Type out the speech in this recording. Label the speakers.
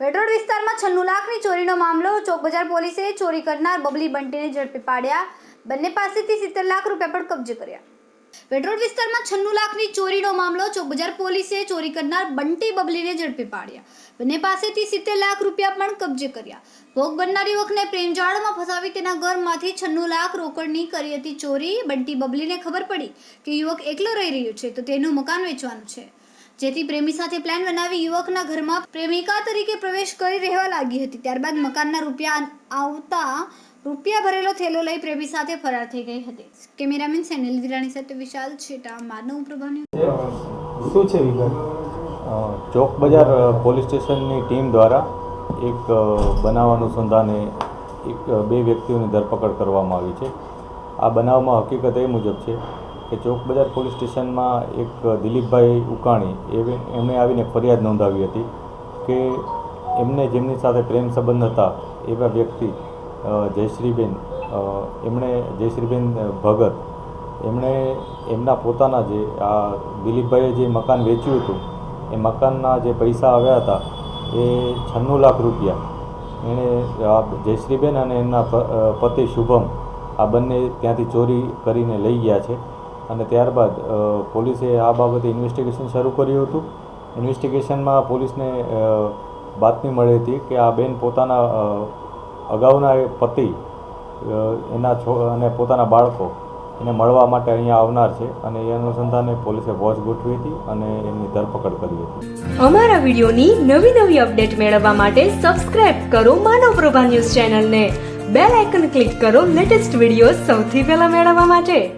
Speaker 1: વેડરોડ વિસ્તારમાં છન્નું લાખની ચોરીનો મામલો. ચોક બજાર પોલીસે ચોરી કરનાર બબલી બંટીને ઝડપી પાડ્યા. બંને પાસેથી સિત્તેર લાખ રૂપિયા પણ કબજે કર્યા. વેડરોડ વિસ્તારમાં છન્નું લાખની ચોરીનો મામલો. ચોક બજાર પોલીસે ચોરી કરનાર બંટી બબલીને ઝડપી પાડ્યા. બંને પાસેથી સિત્તેર લાખ રૂપિયા પણ કબજે કર્યા. ભોગ બનનાર યુવકને પ્રેમજાળમાં ફસાવી તેના ઘરમાંથી છન્નું લાખ રોકડની કરી હતી ચોરી. બંટી બબલીને ખબર પડી કે યુવક એકલો રહી રહ્યો છે, તો તેનું મકાન વેચવાનું છે. જેથી પ્રેમી સાથે પ્લાન બનાવી યુવકના ઘરમાં પ્રેમિકા તરીકે પ્રવેશ કરી રહેવા લાગી હતી. ત્યારબાદ મકાનના રૂપિયા આવતા રૂપિયા ભરેલો થેલો લઈ પ્રેમી સાથે ફરાર થઈ ગઈ હતી. કેમેરામેન સેનિલ વિરાણી સાથે વિશાલ છેટા, માનવ પ્રભાની
Speaker 2: શું છે વિગત?
Speaker 3: ચોક બજાર પોલીસ સ્ટેશનની ટીમ દ્વારા એક બનાવ અનુસંધાને એક બે વ્યક્તિઓની ધરપકડ કરવામાં આવી છે. આ બનાવમાં હકીકત એ મુજબ છે કે ચોક બજાર પોલીસ સ્ટેશનમાં એક દિલીપભાઈ ઉકાણી, એ એમણે આવીને ફરિયાદ નોંધાવી હતી કે એમને જેમની સાથે પ્રેમ સંબંધ હતા, એવા વ્યક્તિ જયશ્રીબેન એમણે જયશ્રીબેન ભગત, એમણે એમના પોતાના જે, આ દિલીપભાઈએ જે મકાન વેચ્યું હતું, એ મકાનના જે પૈસા આવ્યા હતા, એ છન્નું લાખ રૂપિયા. એણે જયશ્રીબેન અને એમના પતિ શુભમ, આ બંને ત્યાંથી ચોરી કરીને લઈ ગયા છે. અને ત્યારબાદ પોલીસે આ બાબતે ઇન્વેસ્ટિગેશન શરૂ કર્યું હતું. ઇન્વેસ્ટિગેશનમાં પોલીસને બાતમી મળી હતી કે આ બેન પોતાના અગાઉના પતિ એના છો, અને પોતાના બાળકો એને મળવા માટે અહીંયા આવનાર છે અને એ અનુસંધાને પોલીસે વોચ ગોઠવી હતી અને એમની ધરપકડ કરી હતી.
Speaker 4: અમારા વિડીયોની નવી નવી અપડેટ મેળવવા માટે સબસ્ક્રાઇબ કરો માનવ પ્રભા ન્યૂઝ ચેનલને. બેલ આઇકન ક્લિક કરો લેટેસ્ટ વીડિયો સૌથી પહેલા મેળવવા માટે.